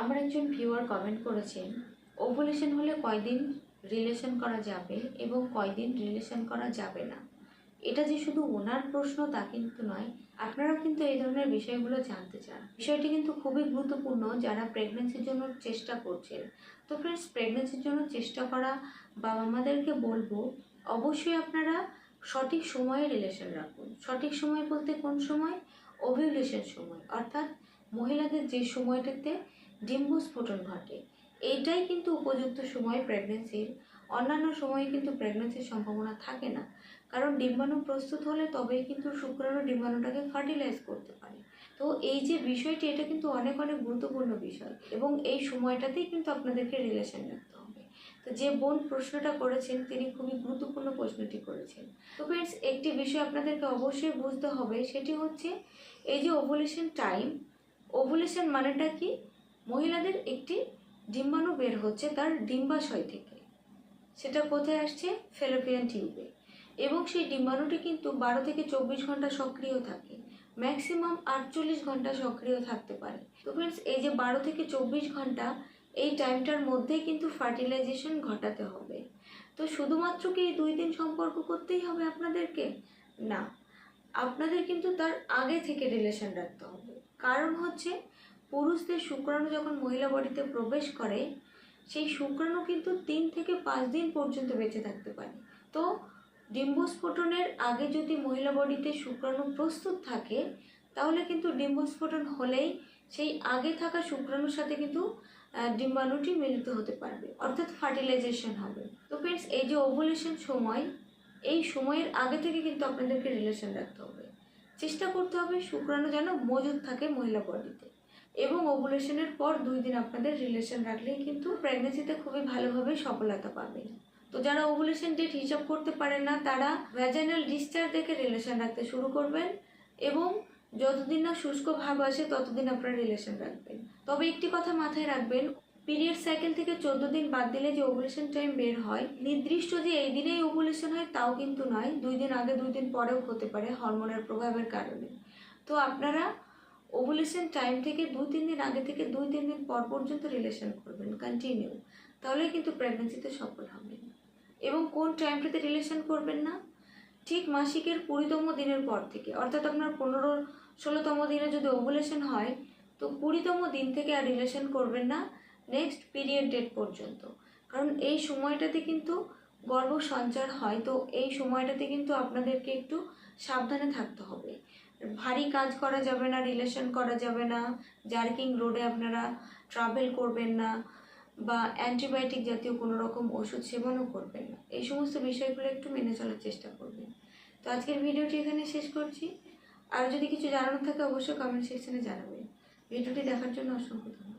আমার একজন viewer comment করেছেন ওভুলেশন হলে কয়দিন রিলেশন করা যাবে এবং কয়দিন রিলেশন করা যাবে না? এটা যে শুধু ওনার প্রশ্ন তা কিন্তু নয়, আপনারাও কিন্তু এই ধরনের বিষয়গুলো জানতে চান। বিষয়টি কিন্তু খুবই গুরুত্বপূর্ণ যারা প্রেগনেন্সির জন্য চেষ্টা করছেন। তো ফ্রেন্ডস প্রেগনেন্সির জন্য চেষ্টা করা বাবা মাদেরকে বলব, অবশ্যই আপনারা সঠিক সময়ে রিলেশন রাখুন। সঠিক সময় বলতে কোন সময়? ওভিউলেশন সময়। অর্থাৎ মহিলাদের যে সময়টাতে ডিম্বস্ফোটন ঘটে। এইটাই কিন্তু উপযুক্ত সময় প্রেগনেন্সির অন্যান্য সময়ে কিন্তু প্রেগনেন্সির সম্ভাবনা থাকে না। কারণ ডিম্বাণু প্রস্তুত হলে তবেই কিন্তু শুক্রাণু ডিম্বাণুটাকে ফার্টিলাইজ করতে পারে। তো এই যে বিষয়টি, এটা কিন্তু অনেক অনেক গুরুত্বপূর্ণ বিষয় এবং এই সময়টাতেই কিন্তু আপনাদেরকে রিলেশন রাখতে হবে। তো যে বোন প্রশ্নটা করেছেন, তিনি খুবই গুরুত্বপূর্ণ প্রশ্নটি করেছেন। তো ফ্রেন্ডস একটি বিষয় আপনাদেরকে অবশ্যই বুঝতে হবে, সেটি হচ্ছে এই যে ওভুলেশন টাইম ওভুলেশন মানেটা কি? মহিলাদের একটি ডিম্বাণু বের হচ্ছে তার ডিম্বাশয় থেকে। সেটা কোথায় আসছে? ফেলোপিয়ান টিউবে। এবং সেই ডিম্বাণুটি কিন্তু বারো থেকে চব্বিশ ঘণ্টা সক্রিয় থাকে। ম্যাক্সিমাম আটচল্লিশ ঘণ্টা সক্রিয় থাকতে পারে। তো ফ্রেন্ডস এই যে বারো থেকে চব্বিশ ঘণ্টা, এই টাইমটার মধ্যেই কিন্তু ফার্টিলাইজেশন ঘটাতে হবে। তো শুধুমাত্র কি এই দুই দিন সম্পর্ক করতেই হবে আপনাদেরকে? না। আপনাদের কিন্তু তার আগে থেকে রিলেশন রাখতে হবে। কারণ হচ্ছে পুরুষদের শুক্রাণু যখন মহিলা বডিতে প্রবেশ করে, সেই শুক্রাণু কিন্তু তিন থেকে পাঁচ দিন পর্যন্ত বেঁচে থাকতে পারে। তো ডিম্বস্ফোটনের আগে যদি মহিলা বডিতে শুক্রাণু প্রস্তুত থাকে, তাহলে কিন্তু ডিম্বস্ফোটন হলেই সেই আগে থাকা শুক্রাণুর সাথে কিন্তু ডিম্বাণুটি মিলিত হতে পারবে, অর্থাৎ ফার্টিলাইজেশন হবে। তো ফ্রেন্ডস এই যে ওভুলেশন সময়, এই সময়ের আগে থেকে কিন্তু আপনাদেরকে রিলেশন রাখতে হবে। চেষ্টা করতে হবে শুক্রাণু যেন মজুদ থাকে মহিলা বডিতে। এবং ওভুলেশনের পর দুই দিন আপনাদের রিলেশন রাখলেই কিন্তু প্রেগনেন্সিতে খুবই ভালোভাবে সফলতা পাবেন তো যারা ওভুলেশন ডেট হিসাব করতে পারেন না, তারা ভ্যাজাইনাল ডিসচার্জ দেখে রিলেশন রাখতে শুরু করবেন এবং যতদিন না শুষ্ক ভাব আসে, ততদিন আপনারা রিলেশন রাখবেন। তবে একটি কথা মাথায় রাখবেন পিরিয়ড সাইকেল থেকে চোদ্দ দিন বাদ দিলে যে ওভুলেশন টাইম বের হয়, নির্দিষ্ট যে এই দিনেই ওভুলেশন হয় তাও কিন্তু নয়, দুই দিন আগে, দুই দিন পরেও হতে পারে হরমোনের প্রভাবের কারণে। তো আপনারা ওভুলেশন টাইম থেকে দুই, তিন দিন আগে থেকে দুই, তিন দিন পর পর্যন্ত রিলেশন করবেন কন্টিনিউ তাহলে কিন্তু প্রেগনেন্সিতে সফল হবেন। এবং কোন টাইমটাতে রিলেশন করবেন না? ঠিক মাসিকের কুড়িতম দিনের পর থেকে। অর্থাৎ আপনার পনেরো, ষোলোতম দিনে যদি ওভুলেশন হয়, তো কুড়িতম দিন থেকে আর রিলেশন করবেন না নেক্সট পিরিয়ড ডেট পর্যন্ত। কারণ এই সময়টাতে কিন্তু গর্ভ সঞ্চার হয়, তো এই সময়টাতে কিন্তু আপনাদেরকে একটু সাবধানে থাকতে হবে। ভারী কাজ করা যাবে না রিলেশন করা যাবে না জার্কিং রোডে আপনারা ট্রাভেল করবেন না বা অ্যান্টিবায়োটিক জাতীয় কোনো রকম ওষুধ সেবনও করবেন না। এই সমস্ত বিষয়গুলো একটু মেনে চলার চেষ্টা করবেন। তো আজকের ভিডিওটি এখানে শেষ করছি। আর যদি কিছু জানানোর থাকে অবশ্যই কমেন্ট সেকশনে জানাবেন। ভিডিওটি দেখার জন্য অসংখ্য ধন্যবাদ।